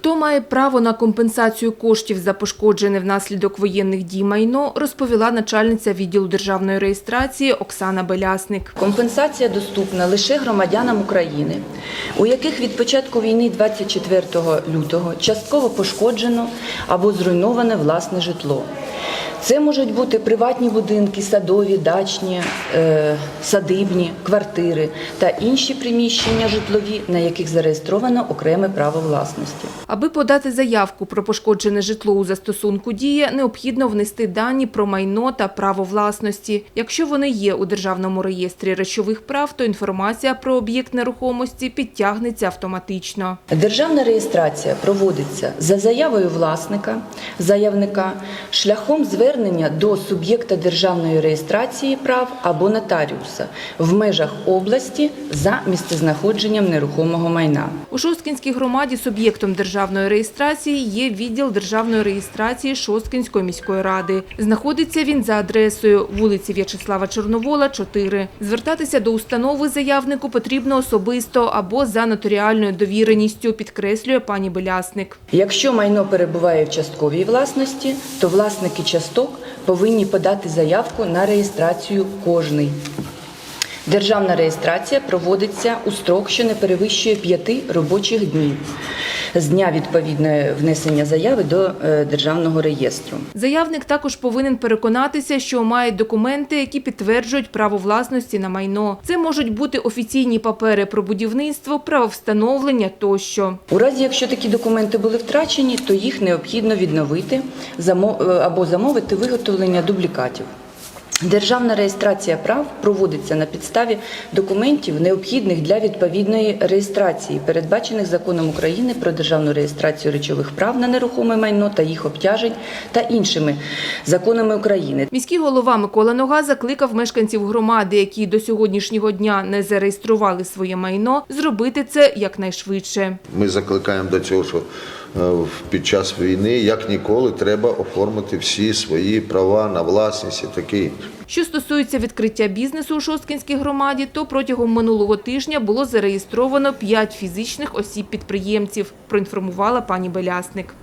Хто має право на компенсацію коштів за пошкоджене внаслідок воєнних дій майно, розповіла начальниця відділу державної реєстрації Оксана Белясник. Компенсація доступна лише громадянам України, у яких від початку війни 24 лютого частково пошкоджено або зруйноване власне житло. Це можуть бути приватні будинки, садові, дачні, е, садибні, квартири та інші приміщення житлові, на яких зареєстровано окреме право власності. Аби подати заявку про пошкоджене житло у застосунку «Дія», необхідно внести дані про майно та право власності. Якщо вони є у Державному реєстрі речових прав, то інформація про об'єкт нерухомості підтягнеться автоматично. Державна реєстрація проводиться за заявою власника, заявника, шляхом звернення до суб'єкта державної реєстрації прав або нотаріуса в межах області за місцезнаходженням нерухомого майна. У Шосткінській громаді суб'єктом державної реєстрації є відділ державної реєстрації Шосткінської міської ради. Знаходиться він за адресою вулиці В'ячеслава Чорновола, 4. Звертатися до установи заявнику потрібно особисто або за нотаріальною довіреністю, підкреслює пані Белясник. Якщо майно перебуває в частковій власності, то власники часток повинні подати заявку на реєстрацію кожний. Державна реєстрація проводиться у строк, що не перевищує п'яти робочих днів з дня відповідної внесення заяви до е, державного реєстру. Заявник також повинен переконатися, що має документи, які підтверджують право власності на майно. Це можуть бути офіційні папери про будівництво, правовстановлення тощо. У разі, якщо такі документи були втрачені, то їх необхідно відновити е, або замовити виготовлення дублікатів. Державна реєстрація прав проводиться на підставі документів, необхідних для відповідної реєстрації, передбачених законом України про державну реєстрацію речових прав на нерухоме майно та їх обтяжень та іншими законами України. Міський голова Микола Нога закликав мешканців громади, які до сьогоднішнього дня не зареєстрували своє майно, зробити це якнайшвидше. Ми закликаємо до цього, що під час війни, як ніколи, треба оформити всі свої права на власність і таке інше. Що стосується відкриття бізнесу у Шосткінській громаді, то протягом минулого тижня було зареєстровано 5 фізичних осіб-підприємців, проінформувала пані Белясник.